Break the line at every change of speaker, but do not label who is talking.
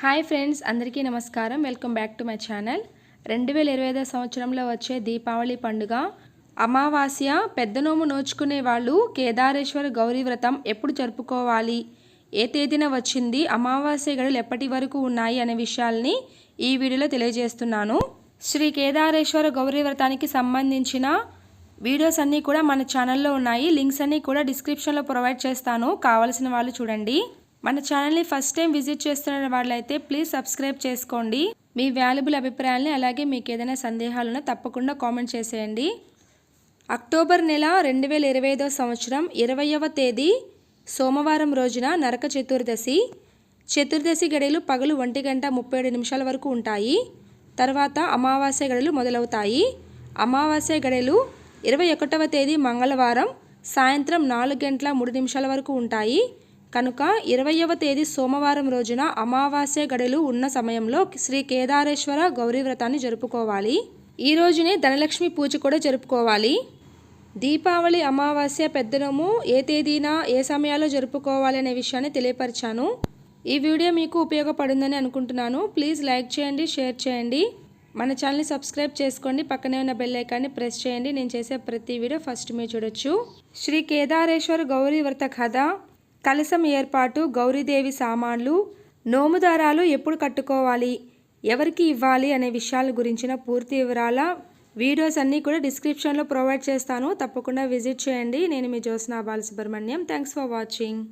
Hi friends అందరికీ నమస్కారం. Welcome back to my channel. రెండు వేల ఇరవై ఐదో సంవత్సరంలో వచ్చే దీపావళి పండుగ. అమావాస్య పెద్ద నోము నోచుకునే వాళ్ళు కేదారేశ్వర గౌరీ వ్రతం ఎప్పుడు జరుపుకోవాలి? ఏ తేదీన వచ్చింది? అమావాస్య గడులు ఎప్పటి వరకు ఉన్నాయి అనే విషయాల్ని ఈ వీడియోలో తెలియజేస్తున్నాను. శ్రీ కేదారేశ్వర గౌరీ వ్రతానికి సంబంధించిన వీడియోస్ అన్నీ కూడా మన ఛానల్లో ఉన్నాయి. లింక్స్ అన్నీ కూడా డిస్క్రిప్షన్లో ప్రొవైడ్ చేస్తాను. కావలసిన వాళ్ళు చూడండి. మన ఛానల్ని ఫస్ట్ టైం విజిట్ చేస్తున్న వాళ్ళైతే ప్లీజ్ సబ్స్క్రైబ్ చేసుకోండి. మీ వాల్యుబుల్ అభిప్రాయాలని అలాగే మీకు ఏదైనా సందేహాలున్నా తప్పకుండా కామెంట్ చేసేయండి. అక్టోబర్ నెల రెండు వేల ఇరవై ఐదో సంవత్సరం ఇరవయవ తేదీ సోమవారం రోజున నరక చతుర్దశి. చతుర్దశి గడియలు పగలు ఒంటి గంట ముప్పై ఏడు నిమిషాల వరకు ఉంటాయి. తర్వాత అమావాస్య గడులు మొదలవుతాయి. అమావాస్య గడియలు ఇరవై ఒకటవ తేదీ మంగళవారం సాయంత్రం నాలుగు గంటల మూడు నిమిషాల వరకు ఉంటాయి. కనుక ఇరవయవ తేదీ సోమవారం రోజున అమావాస్య గడులు ఉన్న సమయంలో శ్రీ కేదారేశ్వర గౌరీ వ్రతాన్ని జరుపుకోవాలి. ఈ రోజునే ధనలక్ష్మి పూజ కూడా జరుపుకోవాలి. దీపావళి అమావాస్య పెద్దనము ఏ తేదీన ఏ సమయాల్లో జరుపుకోవాలి అనే విషయాన్ని తెలియపరిచాను. ఈ వీడియో మీకు ఉపయోగపడిందని అనుకుంటున్నాను. ప్లీజ్ లైక్ చేయండి షేర్ చేయండి. మన ఛానల్ని సబ్స్క్రైబ్ చేసుకోండి. పక్కనే ఉన్న బెల్ ఐకాన్ని ప్రెస్ చేయండి. నేను చేసే ప్రతి వీడియో ఫస్ట్ మీరు చూడొచ్చు. శ్రీ కేదారేశ్వర గౌరీ వ్రత కథ. కలసం ఏర్పాటు గౌరీదేవి సామాన్లు నోముదారాలు ఎప్పుడు కట్టుకోవాలి ఎవరికి ఇవ్వాలి అనే విషయాల గురించిన పూర్తి వివరాల వీడియోస్ అన్నీ కూడా డిస్క్రిప్షన్లో ప్రొవైడ్ చేస్తాను. తప్పకుండా విజిట్ చేయండి. నేను మీ Jyotsna Balasubrahmanyam. Thanks for watching.